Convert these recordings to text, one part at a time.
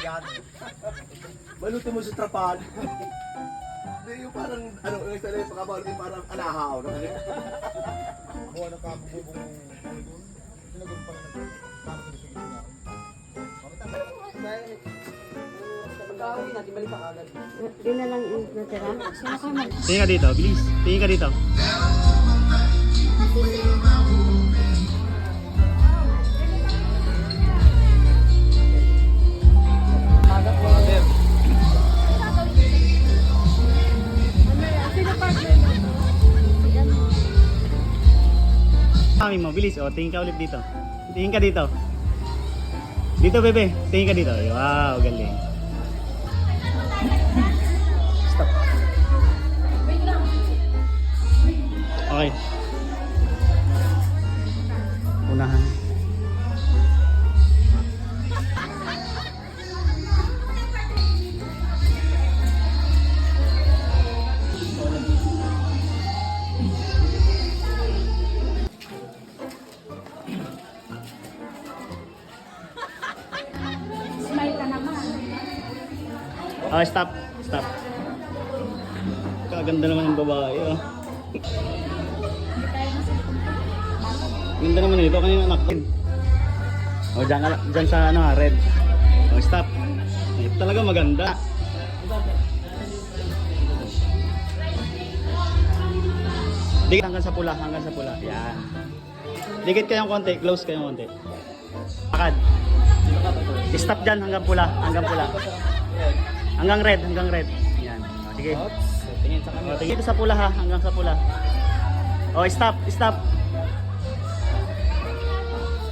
yan. Maluto mo sa trapan. Hindi, yung parang, ano, yung isa yung pagkabawal yung parang anahaw. Buwan na ano doon. Sinagot pa na agad. Yun na lang natira. Sino ka mag... Tingin ka dito, bilis. Tingin ka dito. Kami mo, bilis. O, tingin ka ulit dito. Tingin ka dito. Dito, bebe. Tingin ka dito. Wow, galing. Stop. Okay. Unahan. Okay, stop. Stop. Kaganda naman ng babae, oh. Ganda naman nito, kanina anak ko. O, dyan, dyan sa ano, ah, red. O, stop. Ito talaga maganda. Dikit hanggang sa pula, hanggang sa pula. Yan. Dikit kayong konti, close kayong konti. Pakad. Stop dyan hanggang pula, hanggang pula. Hanggang red, hanggang red. Yan. O, sige. Tingin sa O, tingin dito sa pula ha, hanggang sa pula. O, stop, stop.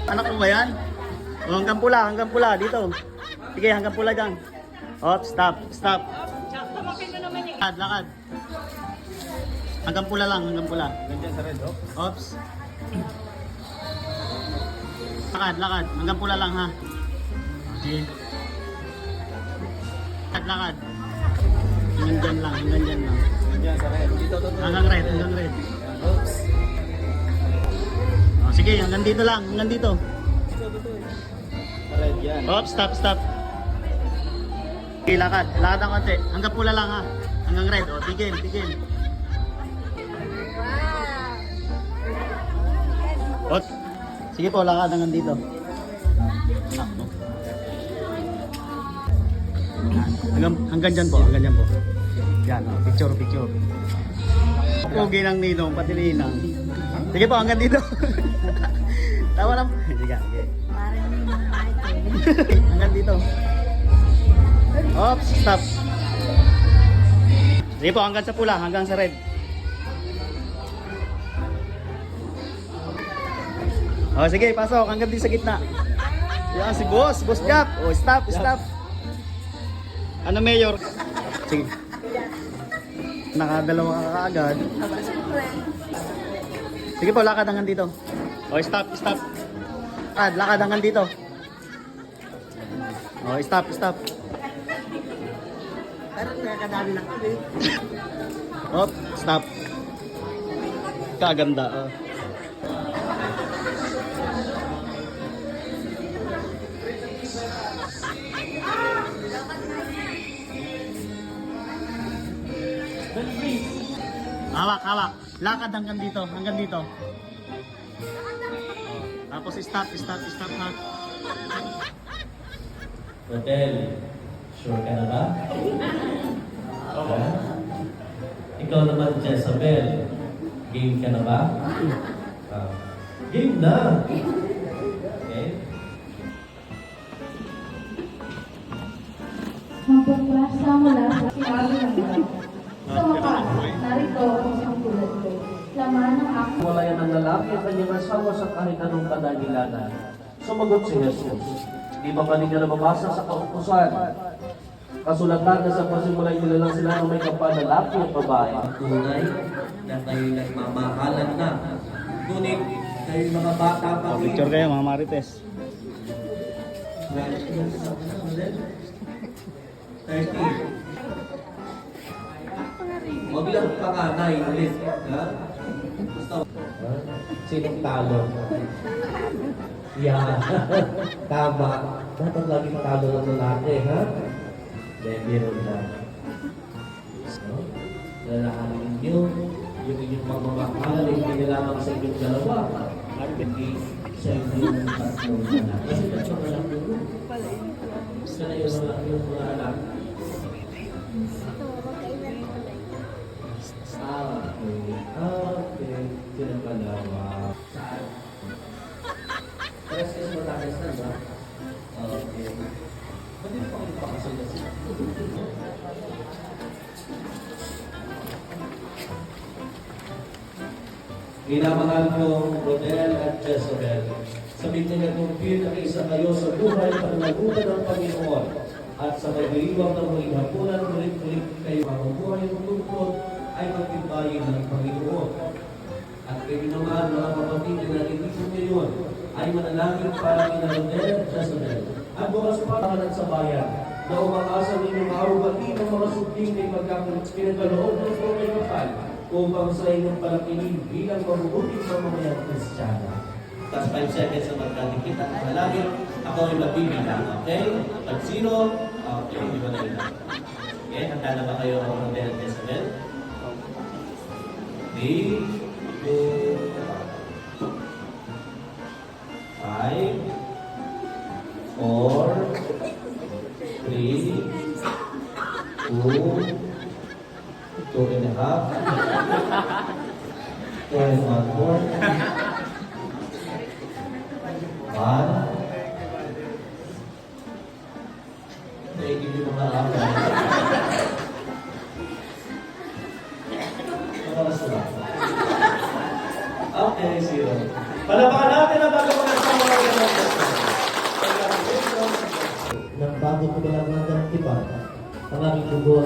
Anak mo ba yan? O, hanggang pula, hanggang pula, dito. Sige, hanggang pula dyan. O, stop, stop. Lakad, lakad. Hanggang pula lang, hanggang pula. Ganyan sa red, oh. Oops. Lakad, lakad. Hanggang pula lang ha. Sige. Lakad, lakad. Hanggang dyan lang, hanggang dyan lang. Sa red. Hanggang red, hanggang red. Oops. Oh, sige, hanggang dito lang, hanggang dito. Red, yan. Oops, stop, stop. Okay, lakad. Lakad ang konti. Hanggang pula lang ha. Hanggang red. O, tigil, tigil. O, sige po, lakad hanggang dito. Anak mo. Hanggang, hanggang dyan po, hanggang dyan po. Yan, o, picture, picture. Pogi ng ninong, pati ninang. Sige po, hanggang dito. Tawa lang. Sige, sige. Hanggang dito. Oops, stop. Sige po, hanggang sa pula, hanggang sa red. Oh, sige, pasok. Hanggang din sa gitna. Yan, si boss. Boss Jack. Oh, stop, stop. Ano, mayor? Sige. Nakadalawa ka kaagad. Sige po, lakad hanggang dito. Oh, stop, stop. Lakad, lakad hanggang dito. Oh, stop, stop. Pero nakakadami lang kami. Oh, stop. Kaganda. Oh. Hawak, hawak. Lakad hanggang dito, hanggang dito. Oh. Tapos stop, stop, stop ha. Hotel, sure ka na ba? Oo. Ikaw naman, Jezabel, game ka na ba? Ah, game na! Okay? Magpapasa mula sa sinabi ng ang lalaki at kanyang asawa sa kahit anong kadahilanan. Sumagot si Jesus. Di ba kanina nababasa sa kautusan? Kasulatan na sa pasimulay nilalang sila ng may kapal na lalaki at babae. Tunay na kayo nagmamahalan na. Ngunit kayo mga bata pa Oh, picture kayo mga marites. 30. Huwag lang panganay ulit. Ha? Sinong talo? Yeah. Tama. Dapat laging talo ng lalaki, ha? Hindi, meron na. No? Lalahanin niyo yung inyong magmamahal, hindi na sa inyong dalawa. Hindi sa inyong tatlong anak. Kasi tatlong anak mo. Sana yung mga, Minamahal kong Rodel at Jezebel. Sabihin niya kung pinakaisa kayo sa buhay at nagutan ng Panginoon at sa pag-iiwang ng mga hapunan, mulit-mulit kayo ang buhay ng tungkol ay magtibayin ng Panginoon. At kayo naman, mga kapatid na nalilito ngayon, ay manalangin para kina Rodel at Jezebel. At bukas pa naman sa bayan na umakasa ninyo maawagin ng mga sukling na magkakalit pinagkaloob ng Panginoon upang sa inyong palakinin bilang mabubuting mamamayang Kristiyana. Tapos 5 seconds na magkakalit kita. Malagin, ako ay magbibilang. Okay? Pag sino, okay, di ba na yun? Okay, handa na ba kayo ang at Jezebel? Three, two, five, four, three, two, half, and one more, one.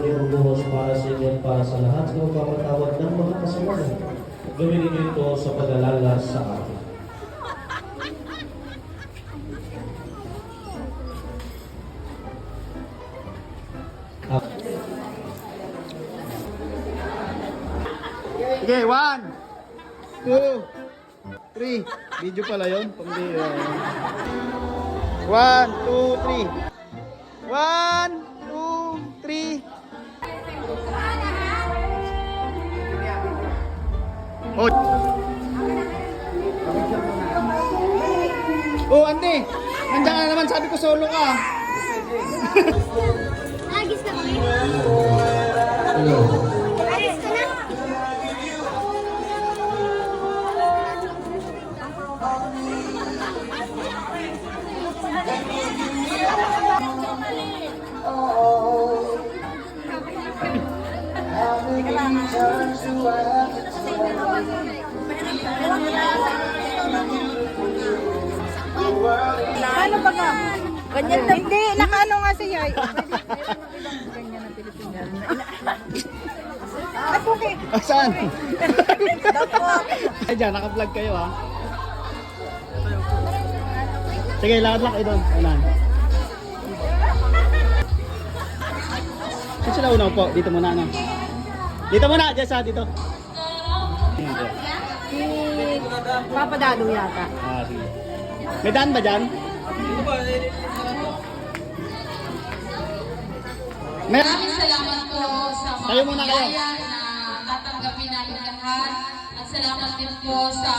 Ay bubuhos para sa inyo at para sa lahat ng papatawad ng mga kasalanan. Gawin ninyo ito sa pag-alala sa akin. Okay, one, two, three. Video pala yun. Pang video. One, two, three. One, Oh. Oh, Ante. Nandiyan na naman. Sabi ko solo ka. Agis ka kami? Agis ka na? Ano ba ka? Ganyan na. Hindi, nakaano nga siya. Ganyan na Pilipinas. Ay, okay. Ah, saan? Ay, dyan. Naka-vlog kayo ha. Sige, lakad lang kayo doon. Unahan. Saan sila una po? Dito muna, ano? Dito muna, Jessa, dito. Ayan, Papa Dado yata. Ah, sige. May daan ba dyan? May... Maraming salamat po sa mga Kayo muna kayo. biyaya na tatanggapin lahat. At salamat din po sa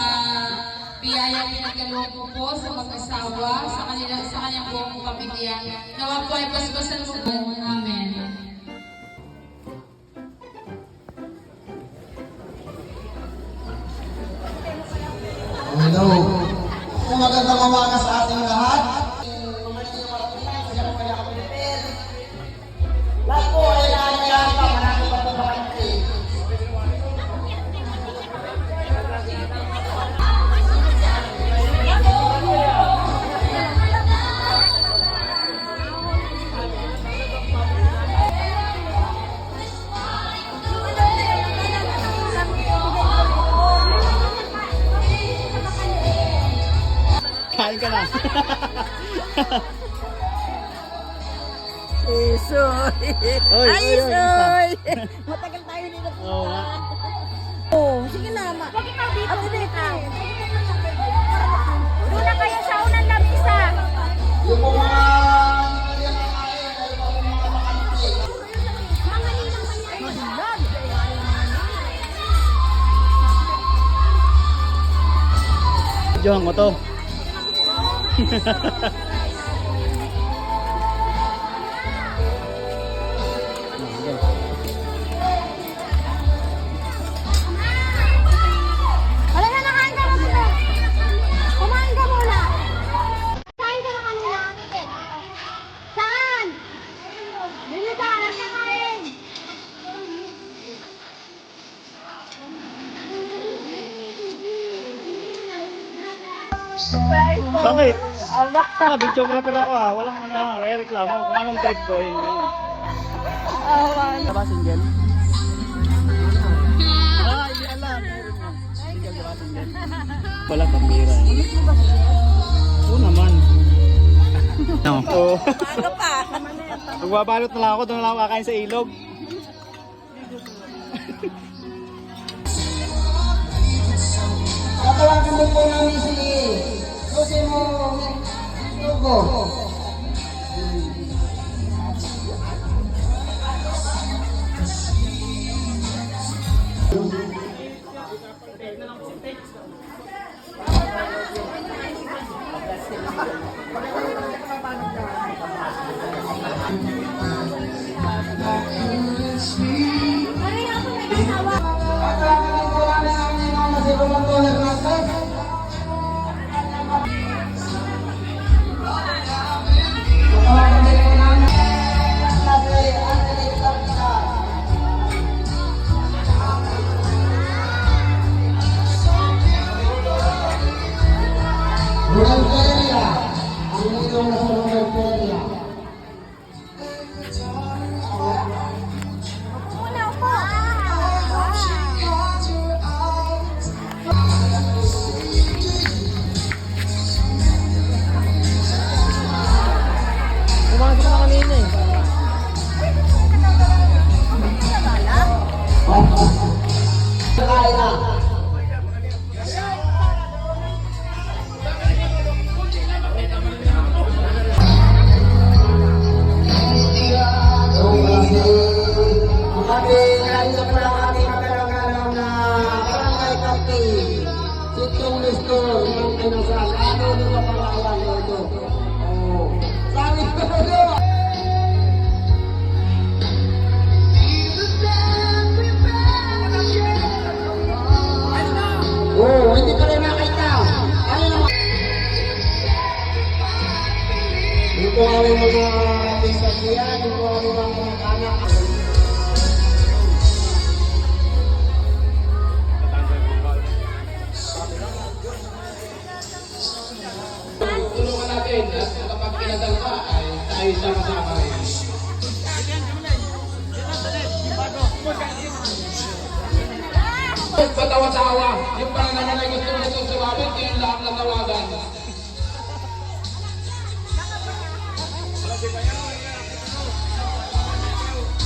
biyaya pinagkaloob ko po sa mag-asawa, sa kanila, sa kanyang buong pamilya. Nawa po ay basbasan sa buong Isoy! Oy, Ay, oy, oy, Isoy! Matagal tayo hindi nagpunta. Oo nga. Oh, sige na, ma. Huwag ikaw dito, Ako dito. Una eh. kayo sa unang lamisa. Yung mga... Johan mo to. Bakit? Aba. Ah, videographer ako ha. Walang ano, re-reklamo. Kung anong trip ko, yun. Awa. Ano ba, single? Ah, hindi alam. Single, di ba, pambira. Oo naman. No. Oo. Ano pa? Magbabalot na lang ako, doon lang ako kakain sa ilog. Tatawagan din po namin si Jose Mo Togo.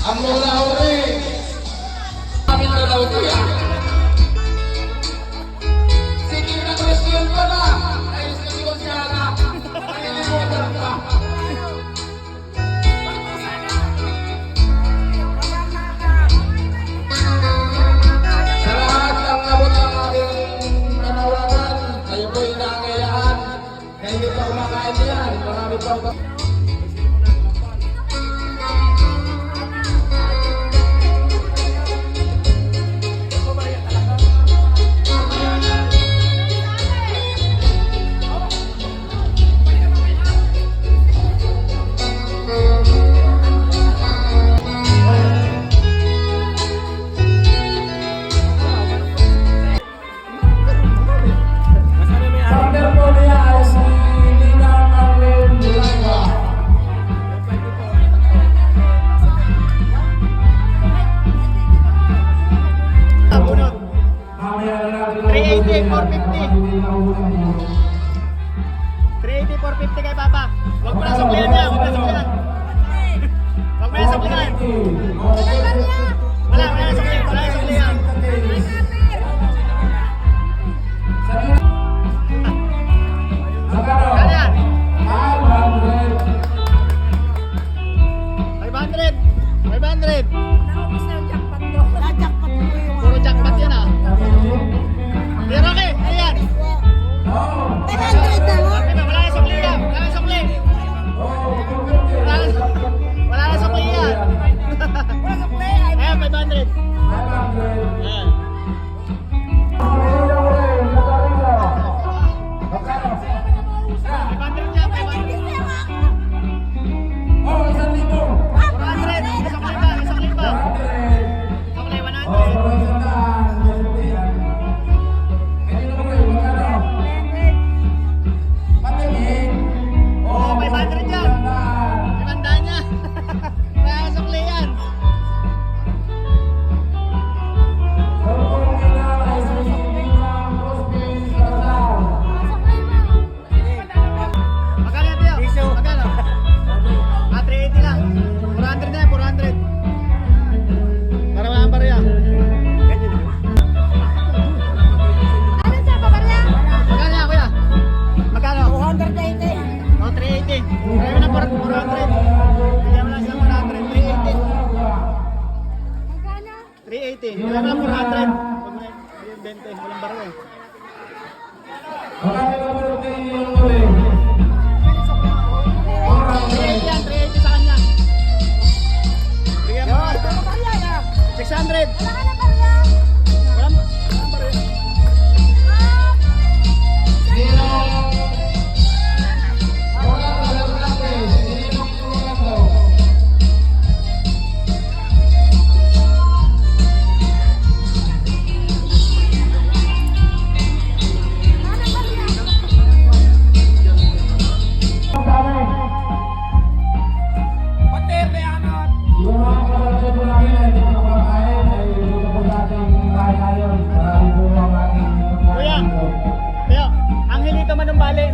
han logrado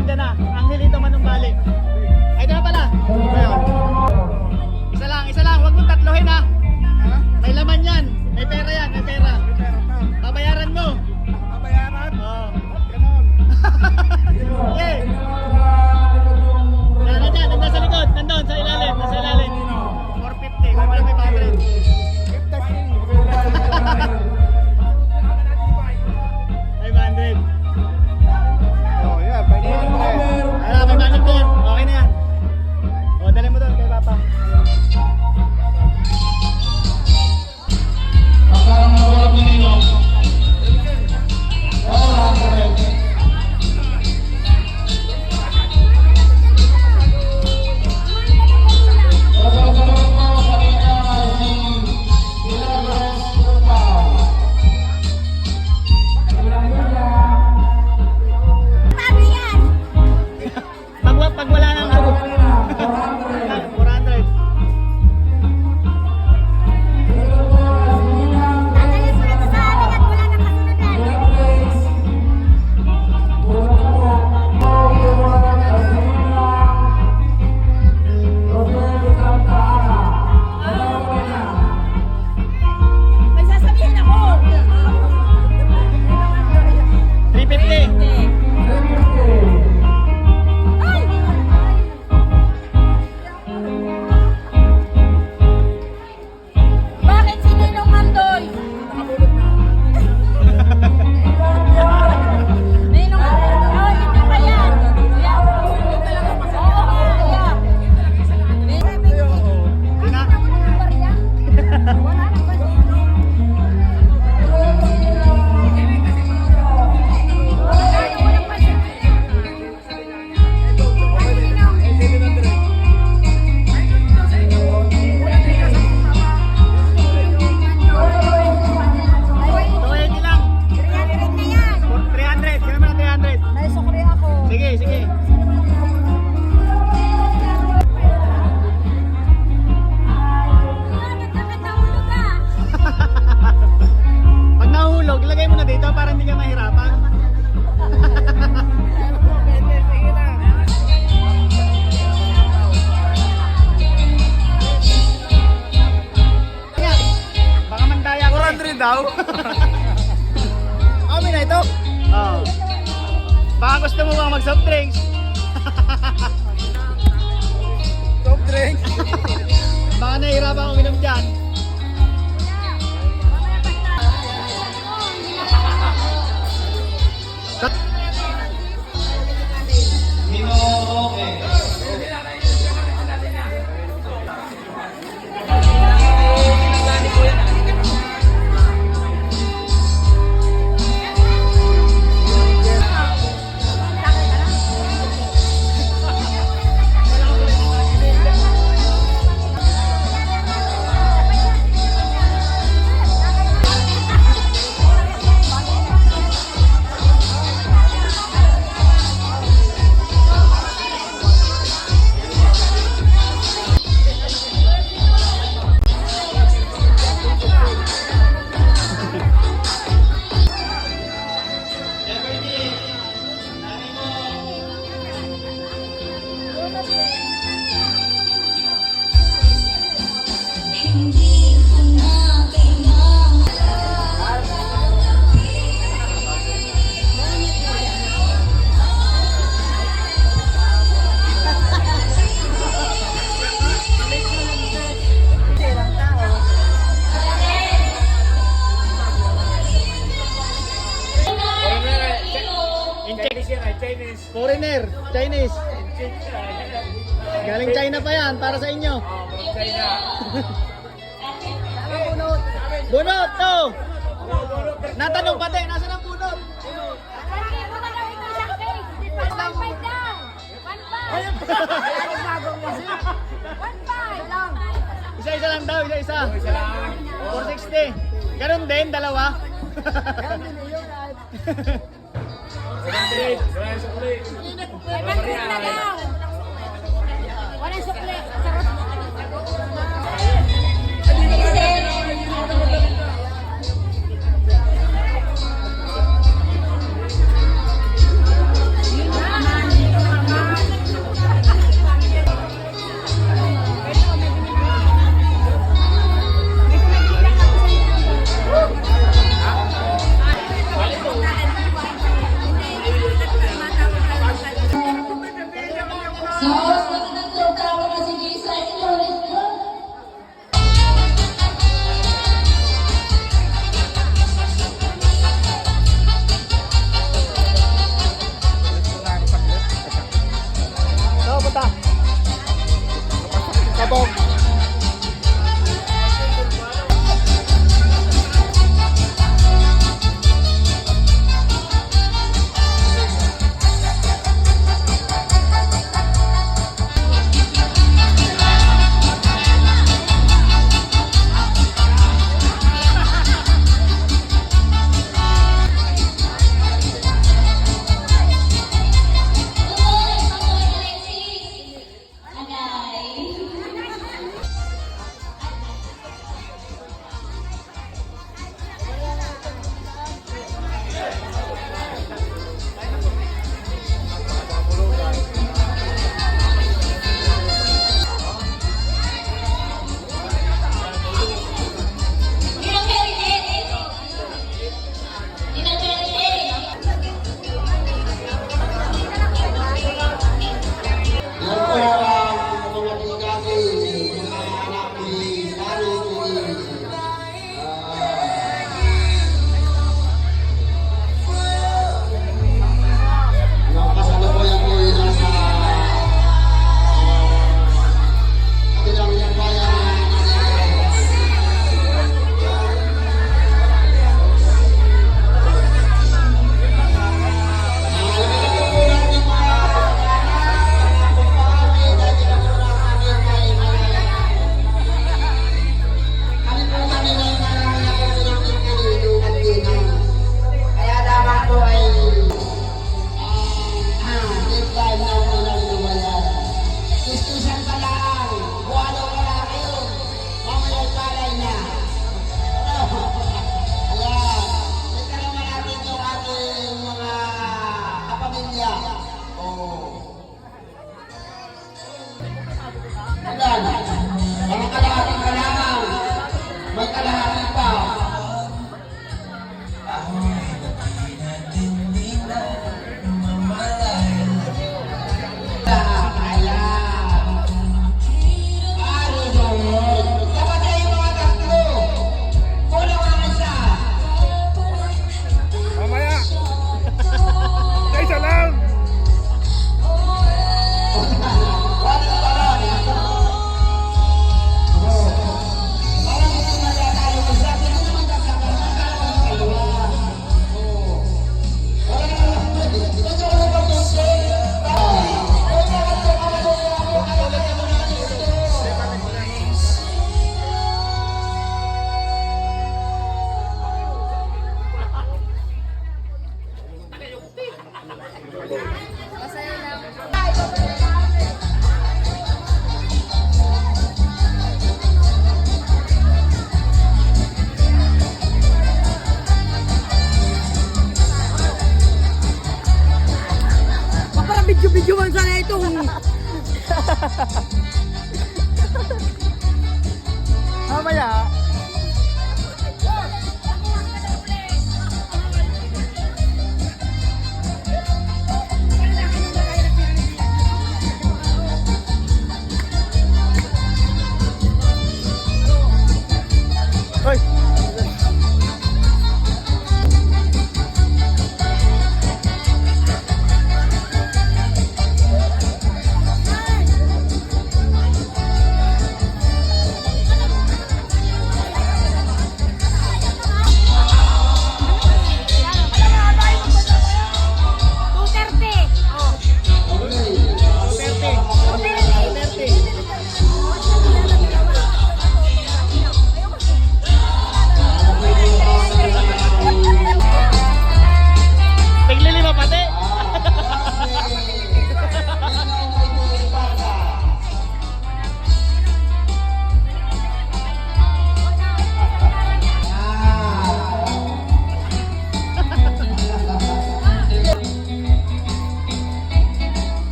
maganda na. Ang hilita man ng. Ay, na pala. daw. Amin na ito? Oo. Oh. Baka gusto mo bang mag-soft drinks? soft drinks? Baka nahihirapan akong inom dyan. bunot. Bunot, no. Natanong pati, nasa ng bunot? Isa-isa lang daw, isa-isa. Isa 460. Ganun din, dalawa. Ganun din, yun. Walang sukli. Walang sukli.